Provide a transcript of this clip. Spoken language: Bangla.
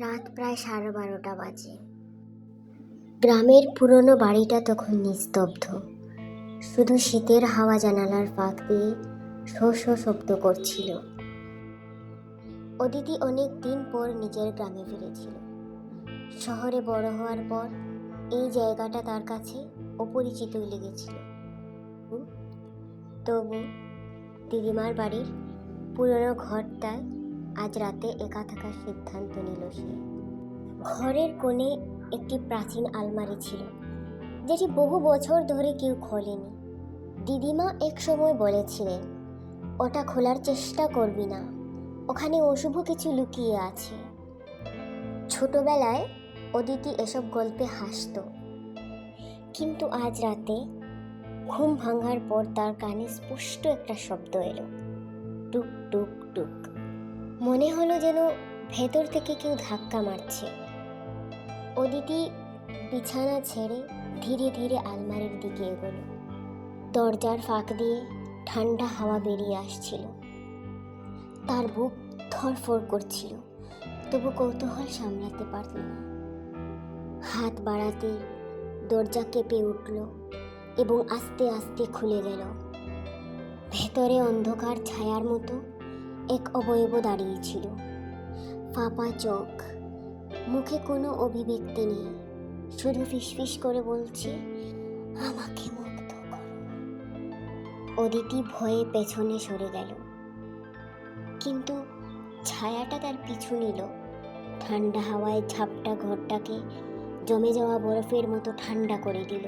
রাত প্রায় সাড়ে বারোটা বাজে। গ্রামের পুরনো বাড়িটা তখন নিস্তব্ধ। শুধু শীতের হাওয়া জানালার ফাঁক দিয়ে শো শো শব্দ করছিল। অদিতি অনেক দিন পর নিজের গ্রামে ফিরেছিল। শহরে বড় হওয়ার পর এই জায়গাটা তার কাছে অপরিচিতই লেগেছিল। তবু দিদিমার বাড়ির পুরনো ঘরটায় আজ রাতে একা থাকার সিদ্ধান্ত নিল সে। ঘরের কোণে একটি প্রাচীন আলমারি ছিল, যেটি বহু বছর ধরে কেউ খোলেনি। দিদিমা এক সময় বলেছিলেন, ওটা খোলার চেষ্টা করবি না, ওখানে অশুভ কিছু লুকিয়ে আছে। ছোটবেলায় অদিতি এসব গল্পে হাসতো, কিন্তু আজ রাতে ঘুম ভাঙার পর তার কানে স্পষ্ট একটা শব্দ এলো, টুক টুক টুক। মনে হলো যেন ভেতর থেকে কেউ ধাক্কা মারছে। অদিতি বিছানা ছেড়ে ধীরে ধীরে আলমারির দিকে এগোলো। দরজার ফাঁক দিয়ে ঠান্ডা হাওয়া বেরিয়ে আসছিল। তার বুক ধরফর করছিল, তবু কৌতূহল সামলাতে পারল না। হাত বাড়াতে দরজা কেঁপে উঠল এবং আস্তে আস্তে খুলে গেল। ভেতরে অন্ধকার ছায়ার মতো এক অবয়ব দাঁড়িয়েছিল ফাঁপা চোখ, মুখে কোনো অভিব্যক্তি নেই। শুধু ফিসফিস করে বলছে, আমাকে মুক্ত অদিতি ভয়ে পেছনে সরে গেল। কিন্তু ছায়াটা তার পিছু নিল। ঠান্ডা হাওয়ায় ঝাপটা ঘরটাকে জমে যাওয়া বরফের মতো ঠান্ডা করে দিল।